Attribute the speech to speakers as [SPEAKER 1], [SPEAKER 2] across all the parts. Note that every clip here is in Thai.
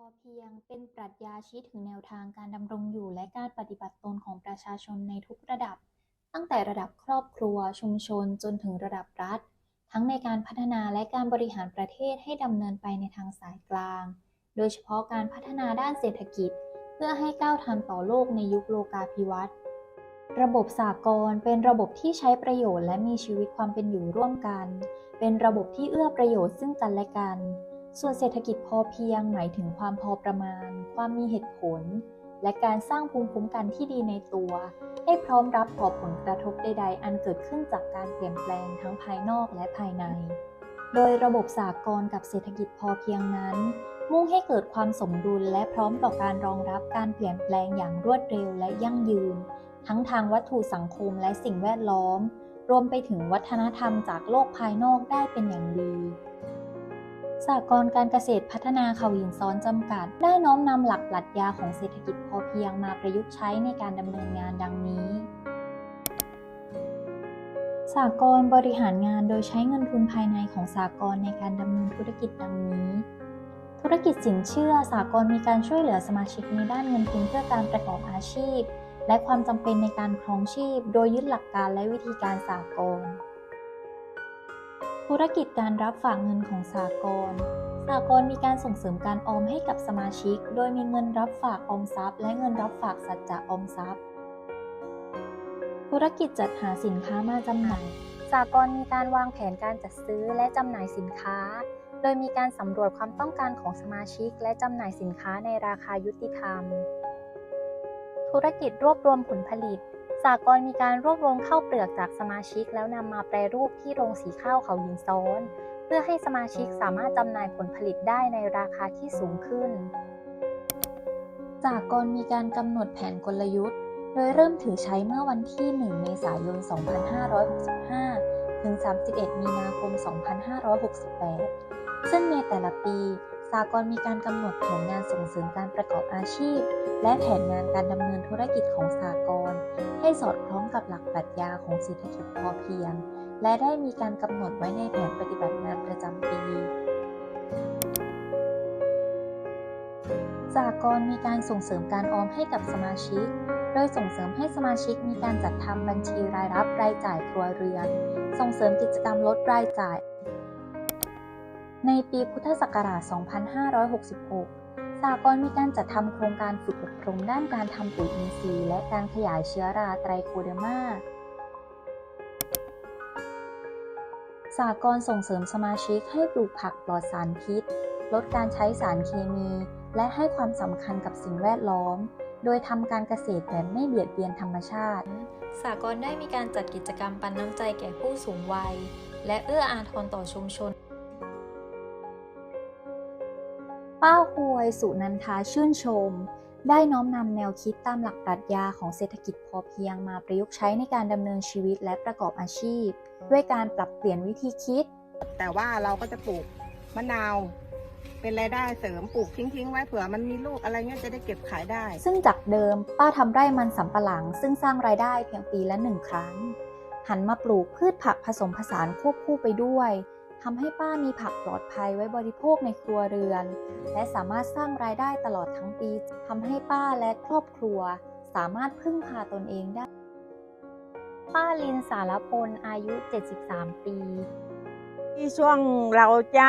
[SPEAKER 1] พอเพียงเป็นปรัชญาชี้ถึงแนวทางการดำรงอยู่และการปฏิบัติตนของประชาชนในทุกระดับ ตั้งแต่ระดับครอบครัวชุมชนจนถึงระดับรัฐ ทั้งในการพัฒนาและการบริหารประเทศให้ดำเนินไปในทางสายกลาง โดยเฉพาะการพัฒนาด้านเศรษฐกิจ เพื่อให้ก้าวทันต่อโลกในยุคโลกาภิวัตน์ระบบสากลเป็นระบบที่ใช้ประโยชน์และมีชีวิตความเป็นอยู่ร่วมกัน เป็นระบบที่เอื้อประโยชน์ซึ่งกันและกัน ส่วนเศรษฐกิจพอเพียงหมายถึงความพอประมาณ ความมีเหตุผล และการสร้างภูมิคุ้มกันที่ดีในตัว ให้พร้อมรับต่อผลกระทบใด ๆ อันเกิดขึ้นจากการเปลี่ยนแปลงทั้งภายนอกและภายใน โดยระบบสากลกับเศรษฐกิจพอเพียงนั้น มุ่งให้เกิดความสมดุลและพร้อมต่อการรองรับการเปลี่ยนแปลงอย่างรวดเร็วและยั่งยืน ทั้งทางวัตถุสังคมและสิ่งแวดล้อม รวมไปถึงวัฒนธรรมจากโลกภายนอกได้เป็นอย่างดี สหกรการเกษตรพัฒนาเขาหินซ้อนจำกัด ได้น้อมนำหลักปรัชญาของเศรษฐกิจพอเพียงมาประยุกต์ใช้ในการดำเนินงานดังนี้สหกรบริหารงานโดยใช้เงินทุนภายในของสหกรในการดำเนินธุรกิจดังนี้ ธุรกิจสินเชื่อสหกรมีการช่วยเหลือสมาชิกในด้านเงินทุนเพื่อการประกอบอาชีพ และความจำเป็นในการครองชีพ โดยยึดหลักการและวิธีการสากล ธุรกิจการรับฝากเงินของสากลสากลมีการส่งเสริมการออมให้กับสมาชิก โดยมีเงินรับฝากออมทรัพย์ และเงินรับฝากสัจจะออมทรัพย์ ธุรกิจจัดหาสินค้ามาจำหน่ายสากลมีการวางแผนการจัดซื้อและจำหน่ายสินค้า โดยมีการสำรวจความต้องการของสมาชิก และจำหน่ายสินค้าในราคายุติธรรม ธุรกิจรวบรวมผลผลิต สากลมีการรวบรวมข้าวเปลือกจากสมาชิก แล้วนำมาแปรรูปที่โรงสีข้าวเขาหินซ้อน เพื่อให้สมาชิกสามารถจำหน่ายผลผลิตได้ในราคาที่สูงขึ้นสากลมีการกำหนดแผนกลยุทธ์ โดยเริ่มถือใช้เมื่อวันที่ 1 เมษายน 2565 ถึง 31 มีนาคม 2568 ซึ่งในแต่ละปีากลมีการกำหนดแผนงานส่งเสริมการประกอบอาชีพ และแผนงานการดำเนินธุรกิจของสากลให้สอดคล้องกับหลักปรัชญาของเศรษฐกิจพอเพียง และได้มีการกำหนดไว้ในแผนปฏิบัติงานประจำปีสากลมีการส่งเสริมการออมให้กับสมาชิก โดยส่งเสริมให้สมาชิกมีการจัดทำบัญชีรายรับรายจ่ายครัวเรือน ส่งเสริมกิจกรรมลดรายจ่าย ในปีพุทธศักราช 2566 สากลมีการจัดทำโครงการฝึกอบรมด้านการทำปุ๋ยอินทรีย์และการขยายเชื้อราไตรโคเดอร์มาสากลส่งเสริมสมาชิกให้ปลูกผักปลอดสารพิษ ลดการใช้สารเคมี และให้ความสำคัญกับสิ่งแวดล้อม โดยทำการเกษตรแบบไม่เบียดเบียนธรรมชาติ สากลได้มีการจัดกิจกรรมปันน้ำใจแก่ผู้สูงวัย และเอื้ออาทรต่อชุมชน ป้าหวยสุนันทาชื่นชม ได้น้อมนำแนวคิดตามหลักปรัชญาของเศรษฐกิจพอเพียงมาประยุกต์ใช้ในการดำเนินชีวิตและประกอบอาชีพ ด้วยการปรับเปลี่ยนวิธีคิด
[SPEAKER 2] แต่ว่าเราก็จะปลูกมะนาว เป็นรายได้เสริมปลูกทิ้งๆ ไว้เผื่อมันมีลูกอะไรเงี้ยจะได้เก็บขายได้
[SPEAKER 1] ซึ่งจากเดิมป้าทำไร่มันสำปะหลัง ซึ่งสร้างรายได้เพียงปีละหนึ่งครั้ง หันมาปลูกพืชผักผสมผสานควบคู่ไปด้วย ทำให้ป้ามีผักปลอดภัยไว้บริโภคในครัวเรือน และสามารถสร้างรายได้ตลอดทั้งปีทำให้ป้าและครอบครัว สามารถพึ่งพาตนเองได้ ป้าลินสารพลอายุ 73 ปี
[SPEAKER 3] ที่ช่วงเราจะ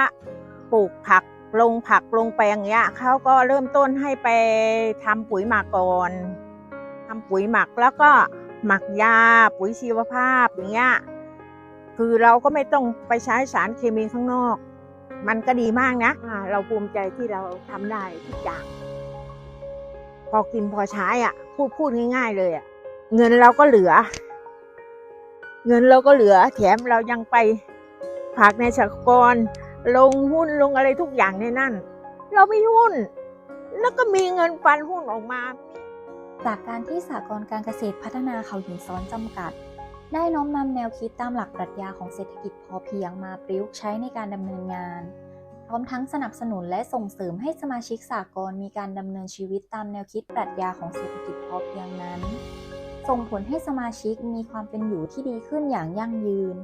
[SPEAKER 3] ปลูกผักลงผักลงแปลงเนี้ยเขาก็เริ่มต้นให้ไปทำปุ๋ยหมักก่อนทำปุ๋ยหมักแล้วก็หมักยาปุ๋ยชีวภาพอย่างเงี้ย คือเราก็ไม่ต้องไปใช้สารเคมีข้างนอก มันก็ดีมากนะเราภูมิใจที่เราทำได้ทุกอย่าง พอกินพอใช้อะ พูดพูดง่าย ๆ เลยอะ เงินเราก็เหลือ เงินเราก็เหลือ แถมเรายังไปฝากในสหกรณ์ลงหุ้นลงอะไรทุกอย่างในนั่น เราไมีหุ้น แล้วก็มีเงินปันหุ้นออกมา
[SPEAKER 1] จากการที่สากลการเกษตรพัฒนาเขาหินซ้อนจำกัด ได้น้อมนำแนวคิดตามหลักปรัชญาของเศรษฐกิจพอเพียงมาประยุกต์ใช้ในการดำเนินงาน พร้อมทั้งสนับสนุนและส่งเสริมให้สมาชิกสากลมีการดำเนินชีวิตตามแนวคิดปรัชญาของเศรษฐกิจพอเพียงนั้น ส่งผลให้สมาชิกมีความเป็นอยู่ที่ดีขึ้นอย่างยั่งยืน